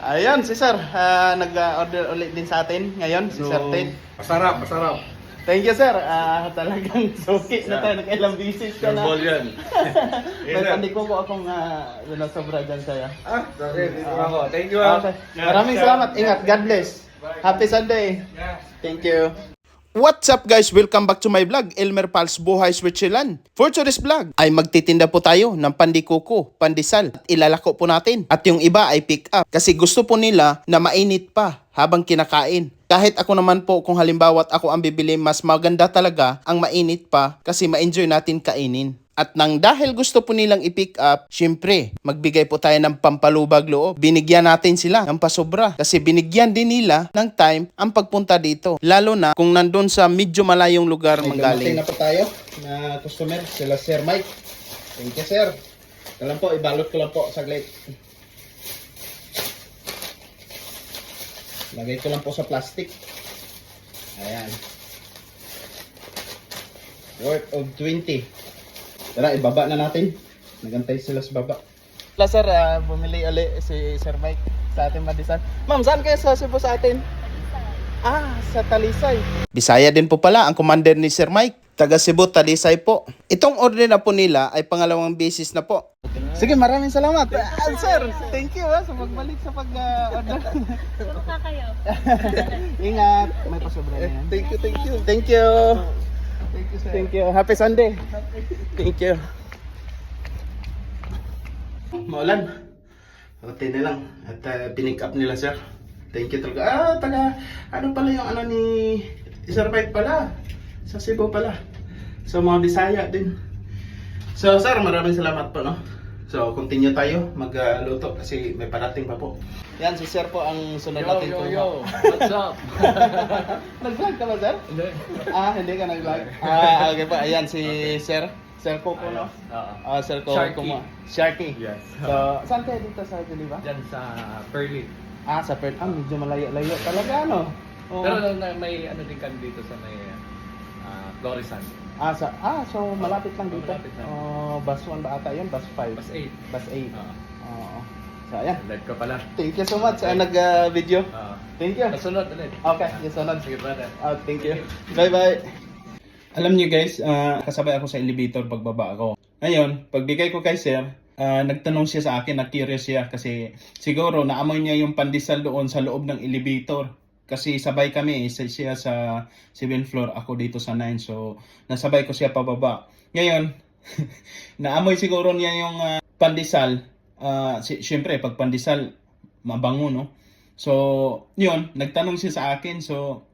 Ayan, si Sir. ah, nag-order ulit din sa atin ngayon, si Sir Ted. Masarap, masarap. Thank you, Sir. Ah, talagang suki na tayo. Nagkailang visit ka na. Ball yan. May pandiko ko akong uh, sobra dyan sa'yo. ah, sorry, dito ako. Thank you. ah. Okay. Maraming salamat. Ingat. God bless. Happy Sunday. Thank you. What's up guys? Welcome back to my vlog, Elmer Pals Buhay Switzerland. For today's vlog ay magtitinda po tayo ng pandikuko, pandesal at ilalako po natin. At yung iba ay pick up kasi gusto po nila na mainit pa habang kinakain. Kahit ako naman po kung halimbawa ako ang bibili, mas maganda talaga ang mainit pa kasi ma-enjoy natin kainin. At nang dahil gusto po nilang i-pick up, syempre, magbigay po tayo ng pampalubag loob. Binigyan natin sila ng pasobra kasi binigyan din nila ng time ang pagpunta dito. Lalo na kung nandun sa medyo malayong lugar manggaling. na po tayo na customer, sila Sir Mike. Thank you, sir. Lang po, ibalot ko lang po saglit. Lagay ko lang po sa plastic. Ayan. Worth of 20. Tara, ibaba na natin. Nagantay sila sa baba. Wala sir, ah, bumili ali si Sir Mike sa ating Madisan. Ma'am, saan kayo sa Cebu sa atin? Ah, sa Talisay. Bisaya din po pala ang commander ni Sir Mike. Taga Cebu, Talisay po. Itong order na po nila ay pangalawang basis na po. Sige, maraming salamat. Ah, sir, thank you ah, sa magbalik sa pag-order. Suka kayo. Ingat. May pasobra na yan. Thank you, thank you. Thank you. Thank you, sir. Thank you. Happy Sunday. Thank you. Maulan. Buti na lang. At uh, pinick up nila, sir. Thank you talaga. Ah, taga, ano pala yung ano ni Sir Mike pala. Sa Cebu pala. Sa mga Bisaya din. So, sir, maraming salamat po, no? So, continue tayo magluto kasi may parating pa po. Yan, si sir po ang sunod Yo, natin yo, po. yo. What's up? Nag-vlog ka ba, sir? Hindi. Ah, hindi ka nag-vlog. Ah, okay pa. Ayan, si Sir. Sir Coco, no? Oo. Ah, Sir Coco. Sharky. mo. Sharky. Yes. So, saan kayo dito sa Geneva? Diyan sa Perlit. Ah, sa Perth. Ah, medyo malayo-layo talaga, no? Oo. Pero na, may ano din kami dito sa may uh, Florisan. Ah, sa, ah, so malapit lang dito. Malapit lang. Oh, bus 1 ba ata yun? Bus 5? Bus 8. Bus 8. Oo. Oo. So, ayan. Live ka pala. Thank you so much sa nag-video. Oo. Thank you. Nasunod ulit. Okay, yung sunod. Sige, brother. Ah, thank you. Bye-bye. Alam niyo guys, ah, kasabay ako sa elevator pagbaba ako. Ngayon, pagbigay ko kay sir, ah, nagtanong siya sa akin, na-curious siya kasi siguro naamoy niya yung pandesal doon sa loob ng elevator. Kasi sabay kami, isa siya sa 7th floor, ako dito sa 9. So, nasabay ko siya pababa. Ngayon, naamoy siguro niya yung ah, pandesal. Ah, si, Siyempre, pag pandesal, mabango, no? So, yun, nagtanong siya sa akin. So,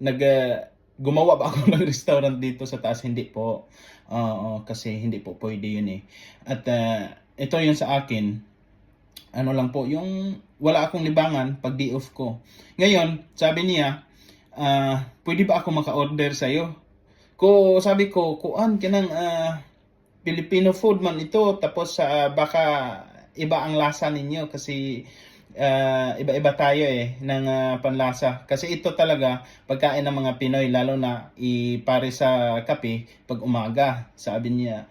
nag uh, gumawa ba ako ng restaurant dito sa taas hindi po Oo, kasi hindi po pwede yun eh at uh, ito yun sa akin ano lang po yung wala akong libangan pag day off ko. Ngayon sabi niya ah, pwede ba ako maka-order sa iyo ko sabi ko kuan kanang ah, Filipino food man ito tapos sa baka iba ang lasa ninyo kasi ah, iba-iba tayo eh ng ah, panlasa. Kasi ito talaga pagkain ng mga Pinoy lalo na ipare sa kape pag umaga sabi niya.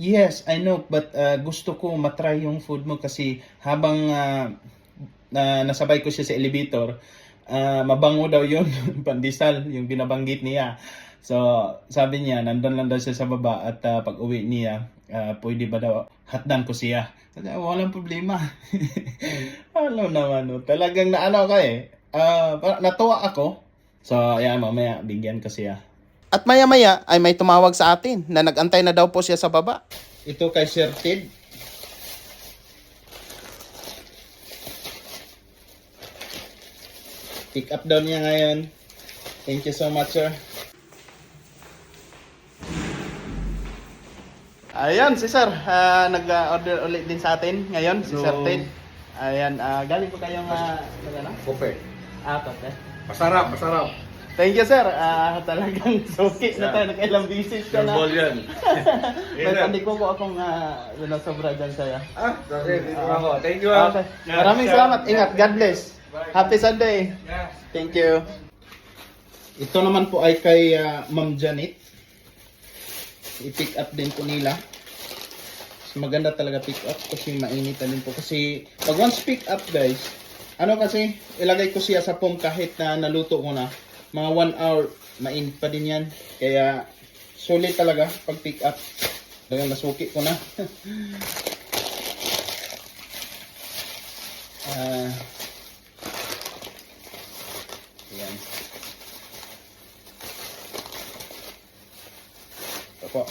Yes I know but ah, gusto ko matry yung food mo kasi habang ah, na nasabay ko siya sa elevator ah, mabango daw yun pandesal yung binabanggit niya So, sabi niya, nandun lang daw siya sa baba at ah, pag uwi niya, ah, pwede ba daw hatdan ko siya? Sabi, niya, walang problema. Alam naman, no? talagang naano ka eh. Parang natuwa ako. So, ayan, mamaya, bigyan ko siya. At maya-maya ay may tumawag sa atin na nagantay na daw po siya sa baba. Ito kay Sir Ted. Pick up daw niya ngayon. Thank you so much, sir. Ayan, si Sir. ah, nag-order ulit din sa atin ngayon, si Sir Ted. Ayan, ah, galing po kayong... Uh, ano? Kope. Ah, okay. Masarap, masarap. Thank you, Sir. Ah, talagang suki na tayo. Nakailang visit ka na. Ball yan. May pandiko ko akong uh, sobra dyan sa'yo. ah, sorry, dito ako. Thank you. ah. Okay. Maraming salamat. Ingat. God bless. Happy Sunday. Yeah. Thank you. Ito naman po ay kay ah, Ma'am Janet. I-pick up din po nila. Mas maganda talaga pick up kasi mainit din po. Kasi pag once pick up guys, ano kasi, ilagay ko siya sa foam kahit na naluto ko na. Mga 1 hour, mainit pa din yan. Kaya, sulit talaga pag pick up. Talagang nasuki ko na. Ah. Ayan. Ito po.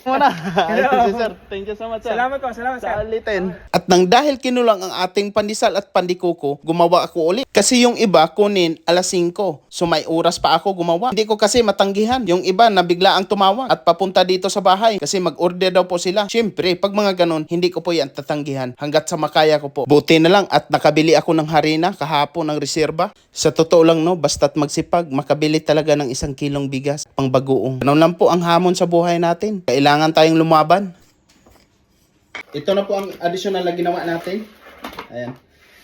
Muna. Sir. Thank you so much sir. Salamat po, salamat Sa sir. alitin. At nang dahil kinulang ang ating pandesal at pandikuko, gumawa ako ulit. Kasi yung iba kunin alas 5. So may oras pa ako gumawa. Hindi ko kasi matanggihan. Yung iba na bigla ang tumawag at papunta dito sa bahay kasi mag-order daw po sila. Siyempre, pag mga ganun, hindi ko po yan tatanggihan hanggat sa makaya ko po. Buti na lang at nakabili ako ng harina kahapon ng reserba. Sa totoo lang no, basta't magsipag, makabili talaga ng isang kilong bigas pang bagoong. Ganun lang po ang hamon sa buhay natin. Kailangan tayong lumaban. Ito na po ang additional na ginawa natin. Ayan.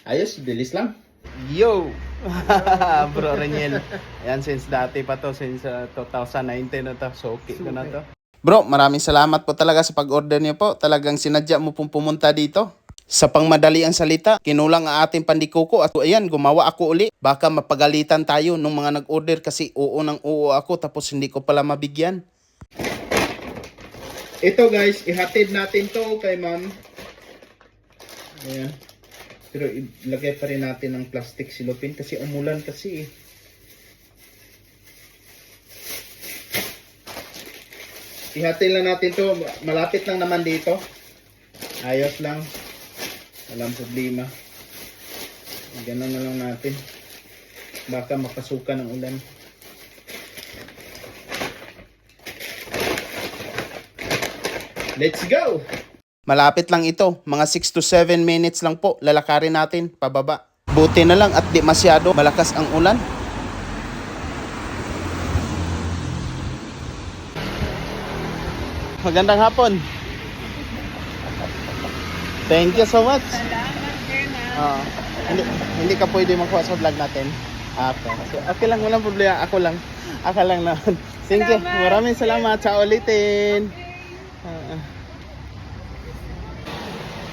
Ayos, bilis lang. Yo! Bro Reniel. Ayan, since dati pa to, since uh, 2019 na to. So, okay ko na to. Bro, maraming salamat po talaga sa pag-order niyo po. Talagang sinadya mo pong pumunta dito. Sa pangmadali ang salita, kinulang ang ating pandikuko at ayan, gumawa ako uli. Baka mapagalitan tayo nung mga nag-order kasi oo nang oo ako tapos hindi ko pala mabigyan. Ito guys, ihatid natin to kay ma'am. Ayan. Pero ilagay pa rin natin ng plastic silopin kasi umulan kasi eh. Ihatid lang natin to. Malapit lang naman dito. Ayos lang. Walang problema. Ganun na lang natin. Baka makasuka ng ulan. Let's go! Malapit lang ito. Mga 6 to 7 minutes lang po. Lalakarin natin pababa. Buti na lang at di masyado malakas ang ulan. Magandang hapon. Thank you so much. Ah, hindi, hindi ka pwede makuha sa vlog natin. Okay. So, okay lang, walang problema. Ako lang. Ako lang na. Thank you. Maraming salamat. Sa ulitin. Ah,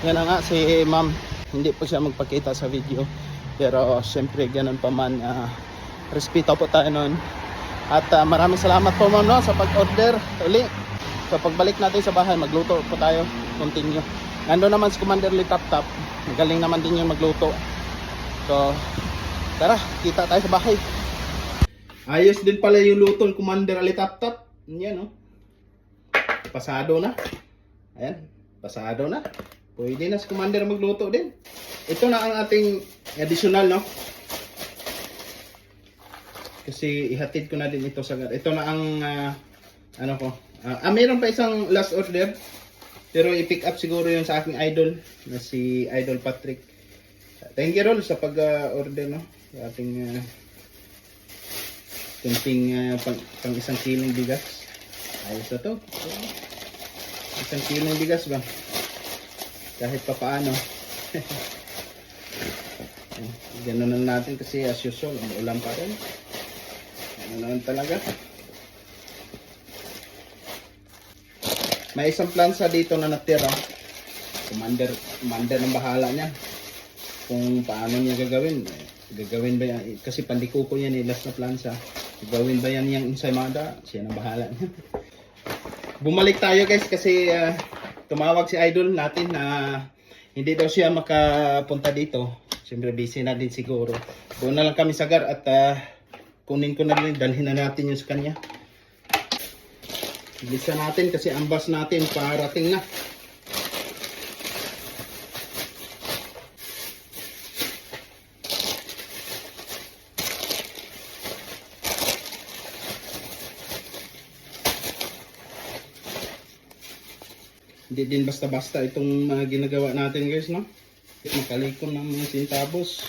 Yan nga si ma'am. Hindi po siya magpakita sa video. Pero syempre ganun pa man. Uh, respeto po tayo nun. At ah, maraming salamat po ma'am no, sa pag-order uli. So pagbalik natin sa bahay, magluto po tayo. Continue. Nando naman si Commander Lee Tap Tap. Magaling naman din yung magluto. So, tara, kita tayo sa bahay. Ayos din pala yung luto ng Commander Ali Tap Tap. Yan no. Pasado na. Ayan, pasado na. Pwede na si Commander magluto din. Ito na ang ating additional, no? Kasi ihatid ko na din ito sa... Ito na ang, ah, ano ko. ah, ah, meron pa isang last order. Pero i-pick up siguro yun sa aking idol, na si Idol Patrick. Thank you, Rol, sa pag-order, no? Sa ating uh, kunting ah, pang, pang isang kilong bigas. Ayos na to. Isang kilong bigas ba? Kahit pa paano. Ganun na natin kasi as usual, ulam pa rin. Ano naman talaga. May isang plansa dito na natira. Commander, commander ng bahala niya. Kung paano niya gagawin. Gagawin ba yan? Kasi pandikuko yan eh, last na plansa. Gagawin ba yan yung ensaymada? Siya ng bahala niya. Bumalik tayo guys kasi ah, tumawag si idol natin na hindi daw siya makapunta dito. Siyempre busy na din siguro. Doon na lang kami sagar at ah, kunin ko na rin, dalhin na natin yung sa kanya. Bilisan natin kasi ang natin parating na. Hindi din basta-basta itong mga ginagawa natin guys, no? Makalikom ng mga sintabos.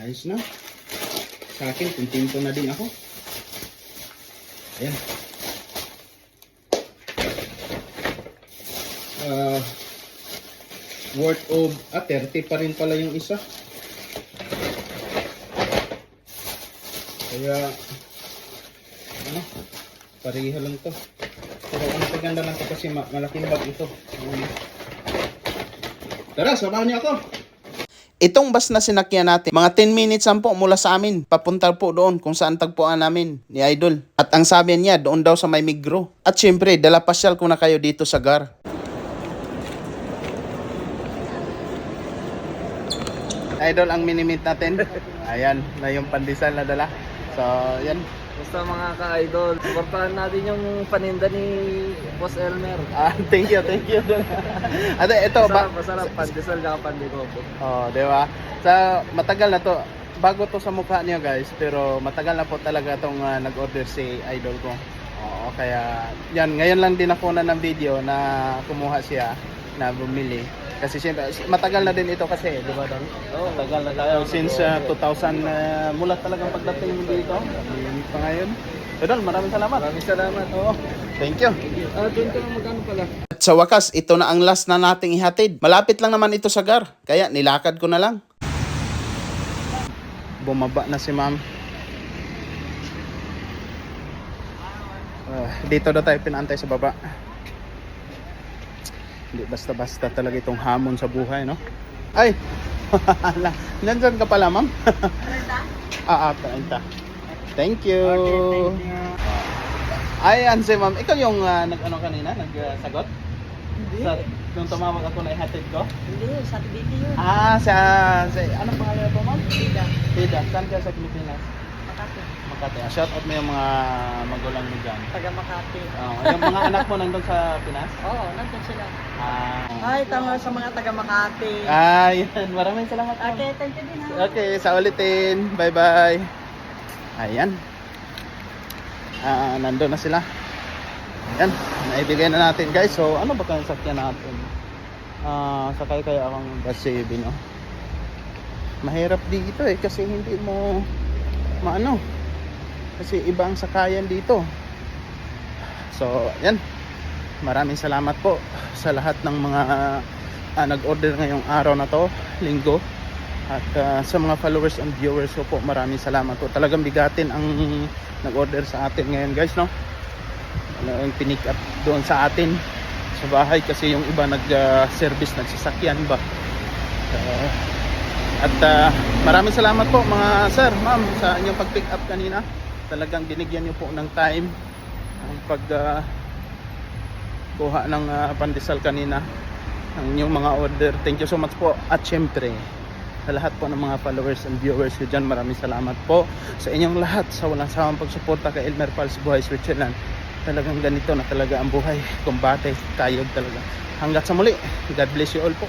Ayos na. Sa akin, kontento na din ako. Ayan. Ah, worth of, ah, 30 pa rin pala yung isa. Kaya, ano, pareha lang to. Pero ano to? ganda lang to kasi ma- malaking bag ito. Tara, samahan niyo ako. Itong bus na sinakyan natin, mga 10 minutes lang po mula sa amin. Papunta po doon kung saan tagpuan namin ni Idol. At ang sabi niya, doon daw sa may Migro. At syempre, dala pasyal ko na kayo dito sa GAR. Idol ang minimit natin. Ayan, na yung pandesal na dala. So, yan. Basta mga ka-idol, supportahan natin yung paninda ni Boss Elmer. Ah, thank you, thank you. Ate, ito ba? Masarap, masarap. Pandesal ka pandikopo. Oh, di ba? Sa matagal na to, bago to sa mukha niyo guys, pero matagal na po talaga tong ah, nag-order si idol ko. Oo, kaya yan, ngayon lang din ako na ng video na kumuha siya na bumili. Kasi siyempre, matagal na din ito kasi, di ba Don? Oo, Matagal na tayo. Since ah, 2000, uh, mula talagang pagdating mo dito. Hindi pa ngayon. So Don, maraming salamat. Maraming salamat. Oo, thank you. Ah, doon ka magkano pala? At sa wakas, ito na ang last na nating ihatid. Malapit lang naman ito sa gar, kaya nilakad ko na lang. Bumaba na si ma'am. Ah, dito daw tayo pinantay sa baba. Hindi basta-basta talaga itong hamon sa buhay, no? Ay! Nandyan ka pala, ma'am? ah, ah, 30. Thank you. Ayan si ma'am. Ikaw yung ah, nag-ano kanina? Nagsagot? Hindi. Sa, nung tumawag ako na ihatid ko? Hindi, sa Tibiti yun. Ah, sa, sa anong pangalan po ma'am? Tida. Tida, saan ka sa Pilipinas? Makati. Ah, shout out mo yung mga magulang mo dyan. Taga Makati. Oh, yung mga anak mo nandun sa Pinas? Oo, nandun sila. Ah. Ay, tama sa mga taga Makati. Ah, yan. Maraming salamat. ma'am. Okay, thank you din ha. Okay, sa ulitin. Bye-bye. Ayan. Ah, nandun na sila. Ayan, naibigay na natin guys. So, ano ba kayong sakyan natin? Ah, sakay kaya akong bus saving, no? Mahirap dito eh kasi hindi mo maano. Kasi iba ang sakayan dito. So, ayan. Maraming salamat po sa lahat ng mga ah, nag-order ngayong araw na to, linggo. At ah, sa mga followers and viewers ko po, maraming salamat po. Talagang bigatin ang nag-order sa atin ngayon guys, no? Ano yung pinick up doon sa atin sa bahay kasi yung iba nag-service, nagsasakyan ba. Ah, at ah, maraming salamat po mga sir, ma'am sa inyong pag-pick up kanina. Talagang binigyan niyo po ng time ang pag ah, kuha ng ah, pandesal kanina ang inyong mga order. Thank you so much po. At syempre, sa lahat po ng mga followers and viewers ko dyan, maraming salamat po sa inyong lahat sa walang sawang pagsuporta kay Elmer Pals Buhay Switzerland. Talagang ganito na talaga ang buhay. Kumbate, kayod talaga. Hanggat sa muli, God bless you all po.